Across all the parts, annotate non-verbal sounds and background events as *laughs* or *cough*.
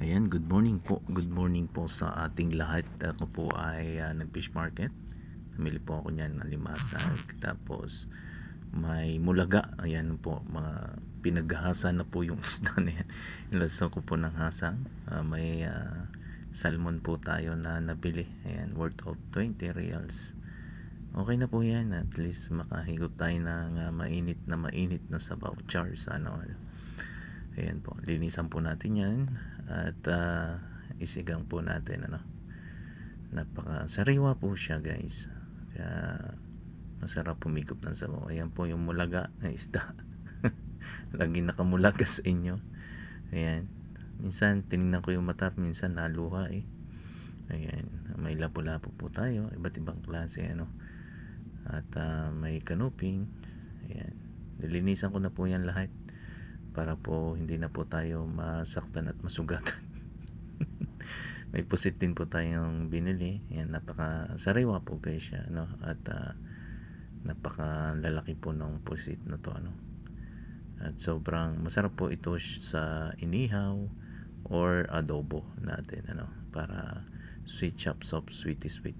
Ayan, good morning po. Good morning po sa ating lahat. Ako po ay ah, nag-fish market. Namili po ako niyan ng limasag. Tapos may mulaga. Ayan po, mga pinaghasa na po yung *laughs* isda na yan. Inlasan ko po ng hasang. Ah, may ah, salmon po tayo na nabili. Ayan, worth of 20 reals. Okay na po yan. At least makahigop tayo ng ah, mainit na mainit na sabaw. Char, sana all. Ayan po, linisan po natin yan at ah, isigang po natin ano. Napaka sariwa po siya guys. Kaya masarap pumigop ng sabaw. Ayan po yung mulaga na isda. *laughs* Lagi nakamulaga sa inyo. Ayan. Minsan tinignan ko yung mata, minsan naluha eh. Ayan, may lapu-lapu po tayo, iba't ibang klase ano. At ah, may canoping. Ayan. Nilinisan ko na po yan lahat para po hindi na po tayo masaktan at masugatan. *laughs* May pusit din po tayong binili. Yan, napaka sariwa po guys siya. No? At ah, napaka lalaki po ng pusit na to. Ano? At sobrang masarap po ito sa inihaw or adobo natin. Ano? Para sweet chop soft sweety sweet.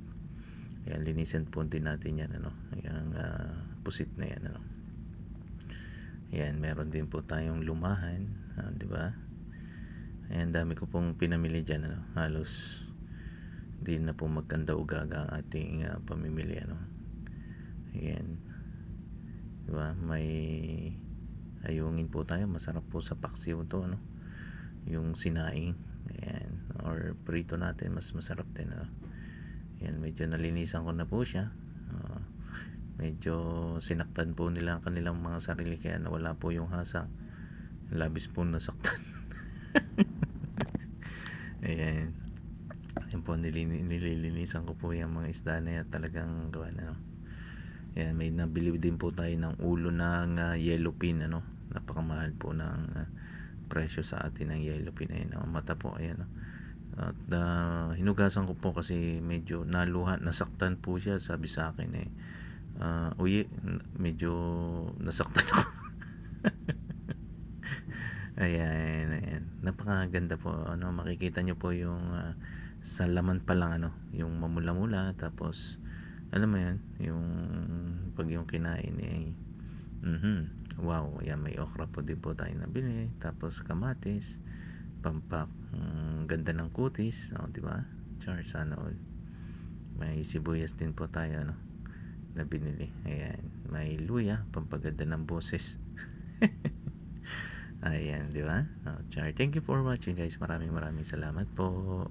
Yan, linisin po din natin yan. Ano? Yung ah, pusit na yan. Ano? Yan, meron din po tayong lumahan, ah, 'di ba? Ayan, dami ko pong pinamili diyan ano. Halos hindi na po magkanda ugaga ang ating ah, pamimili ano. Ayan. 'Di ba? May ayungin po tayo, masarap po sa paksiw 'to ano. Yung sinaing. Ayan, or prito natin mas masarap din ano. Ayan, medyo nalinisan ko na po siya. Ah, medyo sinaktan po nila ang kanilang mga sarili kaya nawala po yung hasang labis po nasaktan. *laughs* Ayan. Yan po nililinisan ko po yung mga isda na yan. Talagang gawa na no? ayan may nabili din po tayo ng ulo ng ah, yellow pin ano? Napakamahal po ng ah, presyo sa atin ng yellow pin. Ayan ang mata po. Ayan no? at ah, hinugasan ko po kasi medyo naluha nasaktan po siya sabi sa akin eh Ah, uy, n- medyo nasaktan ako. ayan, ayan. Napakaganda po. Ano, makikita nyo po yung ah, sa laman pa lang ano, yung mamula-mula tapos alam mo yan, yung pag yung kinain eh mhm. Wow, ayan may okra po din po tayo nabili. Tapos kamatis, pampak, mm, ganda ng kutis, oh, di ba? Char sana all. May sibuyas din po tayo, ano na binili. Ayan. May luya, pampaganda ng boses. *laughs* Ayan, di ba? Oh, char. Thank you for watching guys. Maraming maraming salamat po.